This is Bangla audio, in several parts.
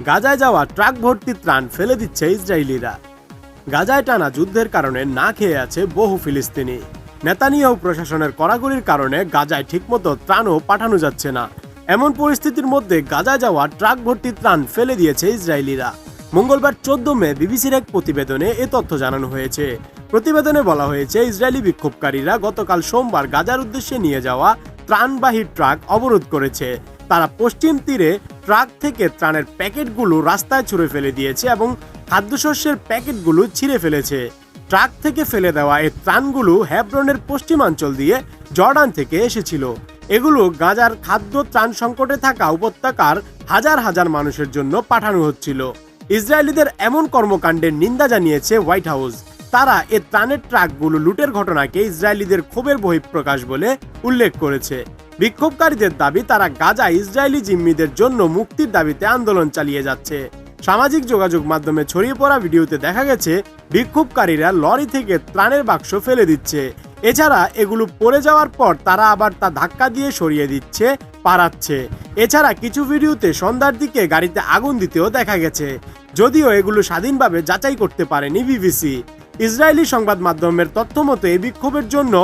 গাজায় যাওয়া ট্রাক ভর্তি ত্রাণ ফেলে দিচ্ছে ইসরায়েলিরা। গাজায় টানা যুদ্ধের কারণে না খেয়ে আছে বহু ফিলিস্তিনি। নেতানিয়াহু প্রশাসনের কড়াকড়ির কারণে গাজায় ঠিকমতো ত্রাণও পাঠানো যাচ্ছে না। এমন পরিস্থিতির মধ্যে গাজায় যাওয়া ট্রাক ভর্তি ত্রাণ ফেলে দিয়েছে ইসরায়েলিরা। মঙ্গলবার চোদ্দ মে বিবিসির এক প্রতিবেদনে এ তথ্য জানানো হয়েছে। প্রতিবেদনে বলা হয়েছে, ইসরায়েলি বিক্ষোভকারীরা গতকাল সোমবার গাজার উদ্দেশ্যে নিয়ে যাওয়া ত্রাণবাহী ট্রাক অবরোধ করেছে। তারা পশ্চিম তীরে ট্রাক থেকে ত্রাণের প্যাকেটগুলো রাস্তায় ছুঁড়ে ফেলে দিয়েছে এবং খাদ্যশস্যের প্যাকেটগুলো ছিঁড়ে ফেলেছে। ট্রাক থেকে ফেলে দেওয়া এই ত্রাণগুলো হ্যাব্রনের পশ্চিমাঞ্চল দিয়ে জর্ডান থেকে এসেছিল। এগুলো গাজার খাদ্য ত্রাণ সংকটে থাকা উপত্যকার হাজার হাজার মানুষের জন্য পাঠানো হচ্ছিল। ইসরায়েলিদের এমন কর্মকাণ্ডের নিন্দা জানিয়েছে হোয়াইট হাউস। তারা এ ত্রাণের ট্রাকগুলো লুটের ঘটনাকে ইসরায়েলিদের ক্ষোভের বহিঃপ্রকাশ বলে উল্লেখ করেছে। বিক্ষোভকারীদের দাবি তারা গাজা ইসরায়েলি জিম্মিদের জন্য মুক্তির দাবিতে আন্দোলন চালিয়ে যাচ্ছে। সামাজিক যোগাযোগ মাধ্যমে ছড়িয়ে পড়া ভিডিওতে দেখা গেছে, বিক্ষোভকারীরা লরি থেকে ত্রাণের বাক্স ফেলে দিচ্ছে। এছাড়া এগুলো পড়ে যাওয়ার পর তারা আবার তা ধাক্কা দিয়ে সরিয়ে দিচ্ছে পারাচ্ছে এছাড়া কিছু ভিডিওতে সন্ধ্যার দিকে গাড়িতে আগুন দিতেও দেখা গেছে। যদিও এগুলো স্বাধীনভাবে যাচাই করতে পারেনি বিবিসি। ইসরায়েলি সংবাদ মাধ্যমের তথ্য মতো এই বিক্ষোভের জন্য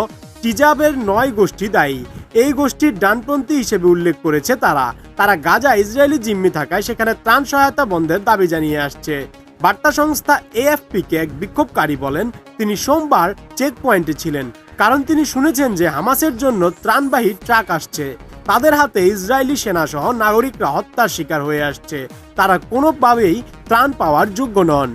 টিজাবের নয় গোষ্ঠী দায়ী। এই গোষ্ঠীর ডানপন্থী হিসেবে উল্লেখ করেছে তারা। তারা গাজা ইসরায়েলি জিম্মি থাকায় সেখানে ত্রাণ সহায়তা বন্ধের দাবি জানিয়ে আসছে। বার্তা সংস্থা এএফপি কে এক বিক্ষোভকারী বলেন, তিনি সোমবার চেক পয়েন্টে ছিলেন, কারণ তিনি শুনেছেন যে হামাসের জন্য ত্রাণবাহী ট্রাক আসছে। তাদের হাতে ইসরায়েলি সেনা সহ নাগরিকরা হত্যার শিকার হয়ে আসছে। তারা কোনোভাবেই ত্রাণ পাওয়ার যোগ্য নন।